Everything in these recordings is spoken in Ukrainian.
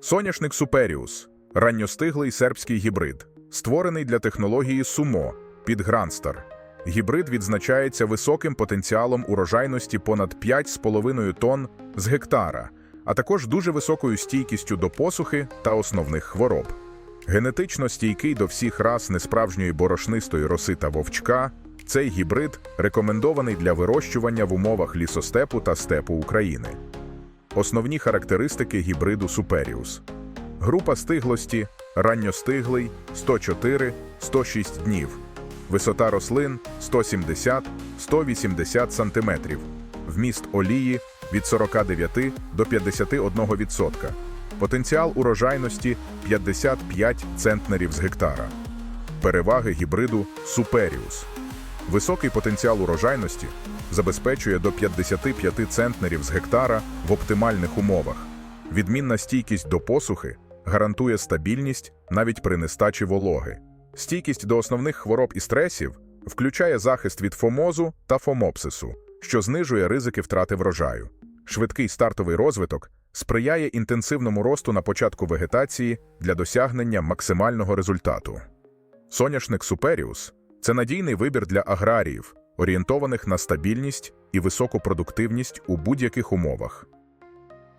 Соняшник Суперіус ранньостиглий сербський гібрид, створений для технології СУМО під Гранстар. Гібрид відзначається високим потенціалом урожайності понад 5,5 тонн з гектара, а також дуже високою стійкістю до посухи та основних хвороб. Генетично стійкий до всіх рас несправжньої борошнистої роси та вовчка, цей гібрид рекомендований для вирощування в умовах лісостепу та степу України. Основні характеристики гібриду Суперіус. Група стиглості ранньостиглий 104-106 днів. Висота рослин 170-180 см. Вміст олії від 49 до 51%. Потенціал урожайності 55 центнерів з гектара. Переваги гібриду Суперіус. Високий потенціал урожайності забезпечує до 55 центнерів з гектара в оптимальних умовах. Відмінна стійкість до посухи гарантує стабільність навіть при нестачі вологи. Стійкість до основних хвороб і стресів включає захист від фомозу та фомопсису, що знижує ризики втрати врожаю. Швидкий стартовий розвиток сприяє інтенсивному росту на початку вегетації для досягнення максимального результату. Соняшник Суперіус це надійний вибір для аграріїв, орієнтованих на стабільність і високу продуктивність у будь-яких умовах.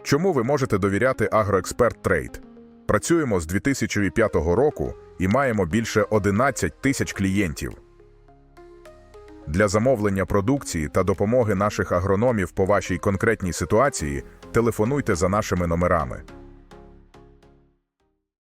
Чому ви можете довіряти Агроексперт Трейд? Працюємо з 2005 року і маємо більше 11 тисяч клієнтів. Для замовлення продукції та допомоги наших агрономів по вашій конкретній ситуації телефонуйте за нашими номерами